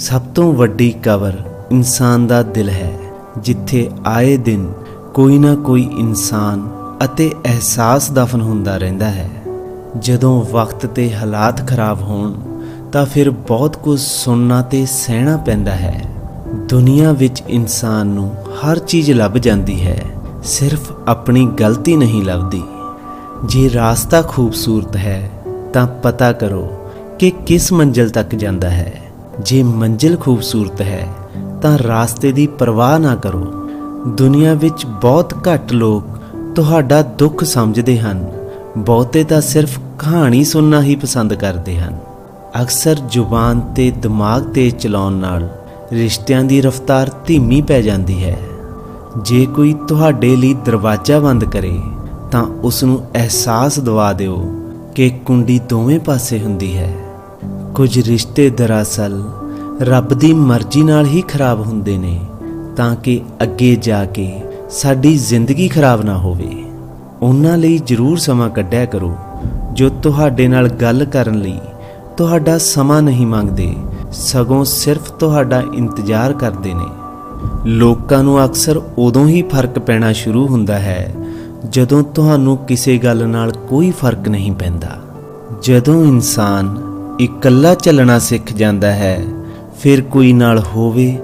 ਸਭ ਤੋਂ ਵੱਡੀ ਕਬਰ ਇਨਸਾਨ ਦਾ ਦਿਲ ਹੈ, ਜਿੱਥੇ ਆਏ ਦਿਨ ਕੋਈ ਨਾ ਕੋਈ ਇਨਸਾਨ ਅਤੇ ਅਹਿਸਾਸ ਦਫਨ ਹੁੰਦਾ ਰਹਿੰਦਾ ਹੈ। ਜਦੋਂ ਵਕਤ ਤੇ ਹਾਲਾਤ ਖਰਾਬ ਹੋਣ, ਤਾਂ ਫਿਰ ਬਹੁਤ ਕੁਝ ਸੁਣਨਾ ਤੇ ਸਹਿਣਾ ਪੈਂਦਾ ਹੈ। ਦੁਨੀਆ ਵਿੱਚ ਇਨਸਾਨ ਨੂੰ ਹਰ ਚੀਜ਼ ਲੱਭ ਜਾਂਦੀ ਹੈ, ਸਿਰਫ ਆਪਣੀ ਗਲਤੀ ਨਹੀਂ ਲੱਭਦੀ। ਜੇ ਰਾਸਤਾ ਖੂਬਸੂਰਤ ਹੈ, ਤਾਂ ਪਤਾ ਕਰੋ ਕਿ ਕਿਸ ਮੰਜ਼ਿਲ ਤੱਕ ਜਾਂਦਾ ਹੈ। ਜੇ ਮੰਜ਼ਿਲ ਖੂਬਸੂਰਤ ਹੈ, ਤਾਂ ਰਾਸਤੇ ਦੀ ਪਰਵਾਹ ਨਾ ਕਰੋ। ਦੁਨੀਆ ਵਿੱਚ ਬਹੁਤ ਘੱਟ ਲੋਕ ਤੁਹਾਡਾ ਦੁੱਖ ਸਮਝਦੇ ਹਨ। ਬਹੁਤੇ ਤਾਂ ਸਿਰਫ ਕਹਾਣੀ ਸੁਣਨਾ ਹੀ ਪਸੰਦ ਕਰਦੇ ਹਨ। ਅਕਸਰ ਜ਼ੁਬਾਨ ਤੇ ਦਿਮਾਗ ਤੇ ਚਲਾਉਣ ਨਾਲ ਰਿਸ਼ਤਿਆਂ ਦੀ ਰਫ਼ਤਾਰ ਧੀਮੀ ਪੈ ਜਾਂਦੀ ਹੈ। ਜੇ ਕੋਈ ਤੁਹਾਡੇ ਲਈ ਦਰਵਾਜ਼ਾ ਬੰਦ ਕਰੇ, ਤਾਂ ਉਸ ਨੂੰ ਅਹਿਸਾਸ ਦਿਵਾ ਦਿਓ ਕਿ ਕੁੰਡੀ ਦੋਵੇਂ ਪਾਸੇ ਹੁੰਦੀ ਹੈ। ਕੁਝ ਰਿਸ਼ਤੇ ਦਰਅਸਲ ਰੱਬ ਦੀ ਮਰਜ਼ੀ ਨਾਲ ਹੀ ਖਰਾਬ ਹੁੰਦੇ ਨੇ, ਤਾਂ ਕਿ ਅੱਗੇ ਜਾ ਕੇ ਸਾਡੀ ਜ਼ਿੰਦਗੀ ਖਰਾਬ ਨਾ ਹੋਵੇ। ਉਹਨਾਂ ਲਈ ਜ਼ਰੂਰ ਸਮਾਂ ਕੱਢਿਆ ਕਰੋ, ਜੋ ਤੁਹਾਡੇ ਨਾਲ ਗੱਲ ਕਰਨ ਲਈ ਤੁਹਾਡਾ ਸਮਾਂ ਨਹੀਂ ਮੰਗਦੇ, ਸਗੋਂ ਸਿਰਫ ਤੁਹਾਡਾ ਇੰਤਜ਼ਾਰ ਕਰਦੇ ਨੇ। ਲੋਕਾਂ ਨੂੰ ਅਕਸਰ ਉਦੋਂ ਹੀ ਫ਼ਰਕ ਪੈਣਾ ਸ਼ੁਰੂ ਹੁੰਦਾ ਹੈ, ਜਦੋਂ ਤੁਹਾਨੂੰ ਕਿਸੇ ਗੱਲ ਨਾਲ ਕੋਈ ਫ਼ਰਕ ਨਹੀਂ ਪੈਂਦਾ। ਜਦੋਂ ਇਨਸਾਨ ਇਕੱਲਾ ਚੱਲਣਾ ਸਿੱਖ ਜਾਂਦਾ ਹੈ, ਫਿਰ ਕੋਈ ਨਾਲ ਹੋਵੇ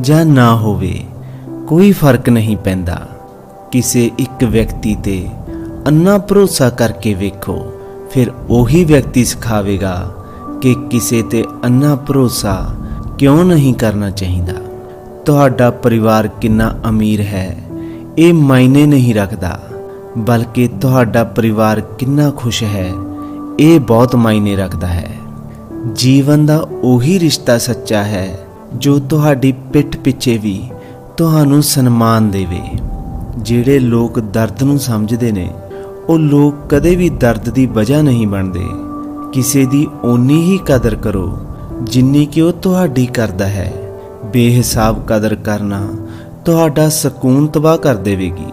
ਜਾਂ ਨਾ ਹੋਵੇ, ਕੋਈ ਫ਼ਰਕ ਨਹੀਂ ਪੈਂਦਾ। ਕਿਸੇ ਇੱਕ ਵਿਅਕਤੀ ਤੇ ਅੰਨਾ ਭਰੋਸਾ ਕਰਕੇ ਵੇਖੋ, ਫਿਰ ਉਹੀ ਵਿਅਕਤੀ ਸਿਖਾਵੇਗਾ ਕਿ ਕਿਸੇ ਤੇ ਅੰਨਾ ਭਰੋਸਾ ਕਿਉਂ ਨਹੀਂ ਕਰਨਾ ਚਾਹੀਦਾ। ਤੁਹਾਡਾ ਪਰਿਵਾਰ ਕਿੰਨਾ ਅਮੀਰ ਹੈ, ਇਹ ਮਾਇਨੇ ਨਹੀਂ ਰੱਖਦਾ, ਬਲਕਿ ਤੁਹਾਡਾ ਪਰਿਵਾਰ ਕਿੰਨਾ ਖੁਸ਼ ਹੈ, ਇਹ ਬਹੁਤ ਮਾਇਨੇ ਰੱਖਦਾ ਹੈ। ਜੀਵਨ ਦਾ ਉਹੀ ਰਿਸ਼ਤਾ ਸੱਚਾ ਹੈ, ਜੋ ਤੁਹਾਡੀ ਪਿੱਠ ਪਿੱਛੇ ਵੀ ਤੁਹਾਨੂੰ ਸਨਮਾਨ ਦੇਵੇ। ਜਿਹੜੇ ਲੋਕ ਦਰਦ ਨੂੰ ਸਮਝਦੇ ਨੇ, ਉਹ ਲੋਕ ਕਦੇ ਵੀ ਦਰਦ ਦੀ ਵਜ੍ਹਾ ਨਹੀਂ ਬਣਦੇ। ਕਿਸੇ ਦੀ ਓਨੀ ਹੀ ਕਦਰ ਕਰੋ, ਜਿੰਨੀ ਕਿ ਉਹ ਤੁਹਾਡੀ ਕਰਦਾ ਹੈ। ਬੇਹਿਸਾਬ ਕਦਰ ਕਰਨਾ ਤੁਹਾਡਾ ਸਕੂਨ ਤਬਾਹ ਕਰ ਦੇਵੇਗੀ।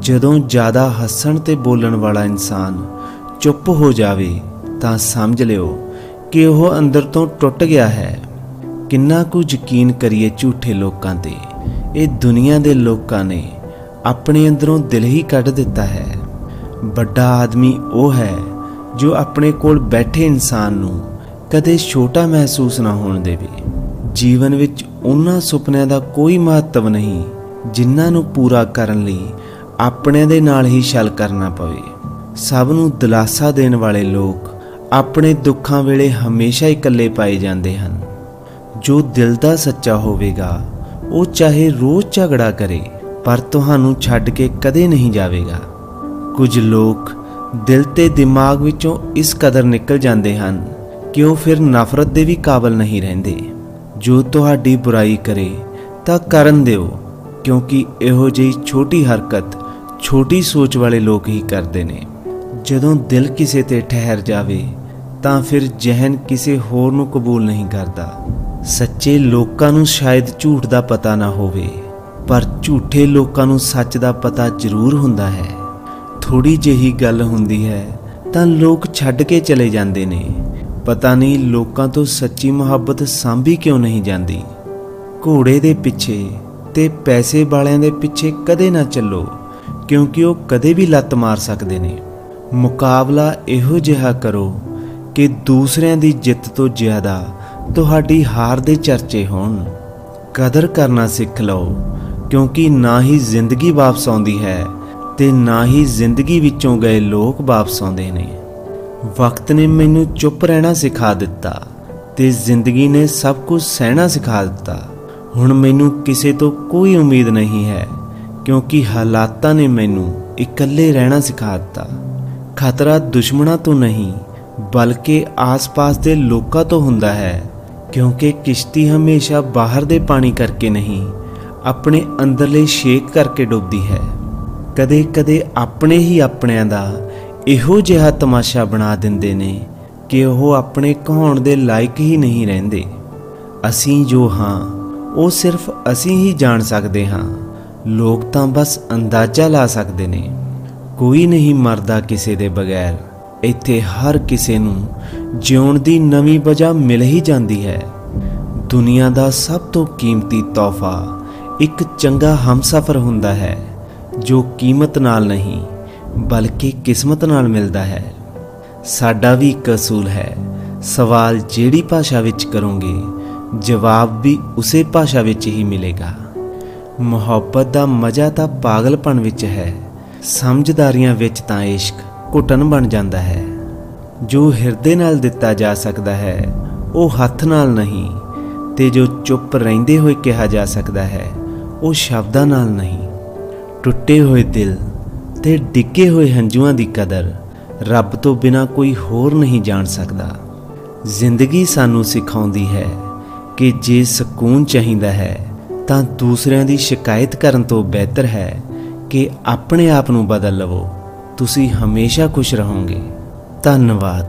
ਜਦੋਂ ਜ਼ਿਆਦਾ ਹੱਸਣ ਤੇ ਬੋਲਣ ਵਾਲਾ ਇਨਸਾਨ ਚੁੱਪ ਹੋ ਜਾਵੇ, ਤਾਂ ਸਮਝ ਲਿਓ ਕਿ ਉਹ ਅੰਦਰ ਤੋਂ ਟੁੱਟ ਗਿਆ ਹੈ। ਕਿੰਨਾ ਕੁ ਯਕੀਨ ਕਰੀਏ ਝੂਠੇ ਲੋਕਾਂ ਤੇ। ਇਹ ਦੁਨੀਆ ਦੇ ਲੋਕਾਂ ਨੇ ਆਪਣੇ ਅੰਦਰੋਂ ਦਿਲ ਹੀ ਕੱਢ ਦਿੱਤਾ ਹੈ। ਵੱਡਾ ਆਦਮੀ ਉਹ ਹੈ ਜੋ ਆਪਣੇ ਕੋਲ ਬੈਠੇ ਇਨਸਾਨ ਨੂੰ ਕਦੇ ਛੋਟਾ ਮਹਿਸੂਸ ਨਾ ਹੋਣ ਦੇਵੇ। ਜੀਵਨ ਵਿੱਚ ਉਹਨਾਂ ਸੁਪਨਿਆਂ ਦਾ ਕੋਈ ਮਹੱਤਵ ਨਹੀਂ, ਜਿਨ੍ਹਾਂ ਨੂੰ ਪੂਰਾ ਕਰਨ ਲਈ ਆਪਣਿਆਂ ਦੇ ਨਾਲ ਹੀ ਛਲ ਕਰਨਾ ਪਵੇ। ਸਭ ਨੂੰ ਦਿਲਾਸਾ ਦੇਣ ਵਾਲੇ ਲੋਕ ਆਪਣੇ ਦੁੱਖਾਂ ਵੇਲੇ ਹਮੇਸ਼ਾ ਇਕੱਲੇ ਪਾਏ ਜਾਂਦੇ ਹਨ। ਜੋ ਦਿਲ ਦਾ ਸੱਚਾ ਹੋਵੇਗਾ, ਉਹ ਚਾਹੇ ਰੋਜ਼ ਝਗੜਾ ਕਰੇ, ਪਰ ਤੁਹਾਨੂੰ ਛੱਡ ਕੇ ਕਦੇ ਨਹੀਂ ਜਾਵੇਗਾ। ਕੁਝ ਲੋਕ ਦਿਲ ਤੇ ਦਿਮਾਗ ਵਿੱਚੋਂ ਇਸ ਕਦਰ ਨਿਕਲ ਜਾਂਦੇ ਹਨ ਕਿ ਉਹ ਫਿਰ ਨਫ਼ਰਤ ਦੇ ਵੀ ਕਾਬਲ ਨਹੀਂ ਰਹਿੰਦੇ। ਜੋ ਤੁਹਾਡੀ ਬੁਰਾਈ ਕਰੇ, ਤਾਂ ਕਰਨ ਦਿਓ, ਕਿਉਂਕਿ ਇਹੋ ਜਿਹੀ ਛੋਟੀ ਹਰਕਤ ਛੋਟੀ ਸੋਚ ਵਾਲੇ ਲੋਕ ਹੀ ਕਰਦੇ ਨੇ। ਜਦੋਂ ਦਿਲ ਕਿਸੇ ਤੇ ਠਹਿਰ ਜਾਵੇ, ਤਾਂ ਫਿਰ ਜਹਨ ਕਿਸੇ ਹੋਰ ਨੂੰ ਕਬੂਲ ਨਹੀਂ ਕਰਦਾ। ਸੱਚੇ ਲੋਕਾਂ ਨੂੰ ਸ਼ਾਇਦ ਝੂਠ ਦਾ ਪਤਾ ਨਾ ਹੋਵੇ, ਪਰ ਝੂਠੇ ਲੋਕਾਂ ਨੂੰ ਸੱਚ ਦਾ ਪਤਾ ਜ਼ਰੂਰ ਹੁੰਦਾ ਹੈ। ਥੋੜੀ ਜਿਹੀ ਗੱਲ ਹੁੰਦੀ ਹੈ, ਤਾਂ ਲੋਕ ਛੱਡ ਕੇ ਚਲੇ ਜਾਂਦੇ ਨੇ। ਪਤਾ ਨਹੀਂ ਲੋਕਾਂ ਤੋਂ ਸੱਚੀ ਮੁਹੱਬਤ ਸਾਂਭੀ ਕਿਉਂ ਨਹੀਂ ਜਾਂਦੀ। ਘੋੜੇ ਦੇ ਪਿੱਛੇ ਤੇ ਪੈਸੇ ਵਾਲਿਆਂ ਦੇ ਪਿੱਛੇ ਕਦੇ ਨਾ ਚੱਲੋ, ਕਿਉਂਕਿ ਉਹ ਕਦੇ ਵੀ ਲੱਤ ਮਾਰ ਸਕਦੇ ਨੇ। ਮੁਕਾਬਲਾ ਇਹੋ ਜਿਹਾ ਕਰੋ ਕਿ ਦੂਸਰਿਆਂ ਦੀ ਜਿੱਤ ਤੋਂ ਜ਼ਿਆਦਾ ਤੁਹਾਡੀ ਹਾਰ ਦੇ ਚਰਚੇ ਹੋਣ। ਕਦਰ ਕਰਨਾ ਸਿੱਖ ਲਓ, ਕਿਉਂਕਿ ਨਾ ਹੀ ਜ਼ਿੰਦਗੀ ਵਾਪਸ ਆਉਂਦੀ ਹੈ ਤੇ ਨਾ ਹੀ ਜ਼ਿੰਦਗੀ ਵਿੱਚੋਂ ਗਏ ਲੋਕ ਵਾਪਸ ਆਉਂਦੇ ਨੇ। ਵਕਤ ਨੇ ਮੈਨੂੰ ਚੁੱਪ ਰਹਿਣਾ ਸਿਖਾ ਦਿੱਤਾ ਤੇ ਜ਼ਿੰਦਗੀ ਨੇ ਸਭ ਕੁਝ ਸਹਿਣਾ ਸਿਖਾ ਦਿੱਤਾ। ਹੁਣ ਮੈਨੂੰ ਕਿਸੇ ਤੋਂ ਕੋਈ ਉਮੀਦ ਨਹੀਂ ਹੈ, ਕਿਉਂਕਿ ਹਾਲਾਤਾਂ ਨੇ ਮੈਨੂੰ ਇਕੱਲੇ ਰਹਿਣਾ ਸਿਖਾ ਦਿੱਤਾ। ਖਤਰਾ ਦੁਸ਼ਮਣਾਂ ਤੋਂ ਨਹੀਂ, ਬਲਕਿ ਆਸ-ਪਾਸ ਦੇ ਲੋਕਾਂ ਤੋਂ ਹੁੰਦਾ ਹੈ, ਕਿਉਂਕਿ ਕਿਸ਼ਤੀ ਹਮੇਸ਼ਾ ਬਾਹਰ ਦੇ ਪਾਣੀ ਕਰਕੇ ਨਹੀਂ, ਆਪਣੇ ਅੰਦਰਲੇ ਸ਼ੇਕ ਕਰਕੇ ਡੁੱਬਦੀ ਹੈ। ਕਦੇ-ਕਦੇ ਆਪਣੇ ਹੀ ਆਪਣਿਆਂ ਦਾ ਇਹੋ ਜਿਹਾ ਤਮਾਸ਼ਾ ਬਣਾ ਦਿੰਦੇ ਨੇ ਕਿ ਉਹ ਆਪਣੇ ਕਹਾਉਣ ਦੇ ਲਾਇਕ ਹੀ ਨਹੀਂ ਰਹਿੰਦੇ। ਅਸੀਂ ਜੋ ਹਾਂ, ਉਹ ਸਿਰਫ ਅਸੀਂ ਹੀ ਜਾਣ ਸਕਦੇ ਹਾਂ, ਲੋਕ ਤਾਂ ਬਸ ਅੰਦਾਜ਼ਾ ਲਾ ਸਕਦੇ ਨੇ। ਕੋਈ ਨਹੀਂ ਮਰਦਾ ਕਿਸੇ ਦੇ ਬਗੈਰ। ਇੱਥੇ ਹਰ ਕਿਸੇ ਨੂੰ ਜਿਉਣ ਦੀ ਨਵੀਂ ਵਜ੍ਹਾ ਮਿਲ ਹੀ ਜਾਂਦੀ ਹੈ। ਦੁਨੀਆ ਦਾ ਸਭ ਤੋਂ ਕੀਮਤੀ ਤੋਹਫਾ ਇੱਕ ਚੰਗਾ ਹਮਸਫਰ ਹੁੰਦਾ ਹੈ, ਜੋ ਕੀਮਤ ਨਾਲ ਨਹੀਂ, ਬਲਕਿ ਕਿਸਮਤ ਨਾਲ ਮਿਲਦਾ ਹੈ। ਸਾਡਾ ਵੀ ਇੱਕ ਅਸੂਲ ਹੈ, ਸਵਾਲ ਜਿਹੜੀ ਭਾਸ਼ਾ ਵਿੱਚ ਕਰੋਗੇ, ਜਵਾਬ ਵੀ ਉਸੇ ਭਾਸ਼ਾ ਵਿੱਚ ਹੀ ਮਿਲੇਗਾ। ਮੁਹੱਬਤ ਦਾ ਮਜ਼ਾ ਤਾਂ ਪਾਗਲਪਣ ਵਿੱਚ ਹੈ। ਸਮਝਦਾਰੀਆਂ ਵਿੱਚ ਤਾਂ ਇਸ਼ਕ ਘੁਟਨ ਬਣ ਜਾਂਦਾ ਹੈ। ਜੋ ਹਿਰਦੇ ਨਾਲ ਦਿੱਤਾ ਜਾ ਸਕਦਾ ਹੈ, ਉਹ ਹੱਥ ਨਾਲ ਨਹੀਂ, ਤੇ ਜੋ ਚੁੱਪ ਰਹਿੰਦੇ ਹੋਏ ਕਿਹਾ ਜਾ ਸਕਦਾ ਹੈ, ਉਹ ਸ਼ਬਦਾਂ ਨਾਲ ਨਹੀਂ। ਟੁੱਟੇ ਹੋਏ ਦਿਲ ਤੇ ਡਿੱਗੇ ਹੋਏ ਹੰਝੂਆਂ ਦੀ ਕਦਰ ਰੱਬ ਤੋਂ ਬਿਨਾ ਕੋਈ ਹੋਰ ਨਹੀਂ ਜਾਣ ਸਕਦਾ। ਜ਼ਿੰਦਗੀ ਸਾਨੂੰ ਸਿਖਾਉਂਦੀ ਹੈ ਕਿ ਜੇ ਸਕੂਨ ਚਾਹੀਦਾ ਹੈ, ਤਾਂ ਦੂਸਰਿਆਂ ਦੀ ਸ਼ਿਕਾਇਤ ਕਰਨ ਤੋਂ ਬਿਹਤਰ ਹੈ। ਕਿ ਆਪਣੇ ਆਪ ਨੂੰ ਬਦਲ ਲਵੋ। ਤੁਸੀਂ ਹਮੇਸ਼ਾ ਖੁਸ਼ ਰਹੋਗੇ। ਧੰਨਵਾਦ।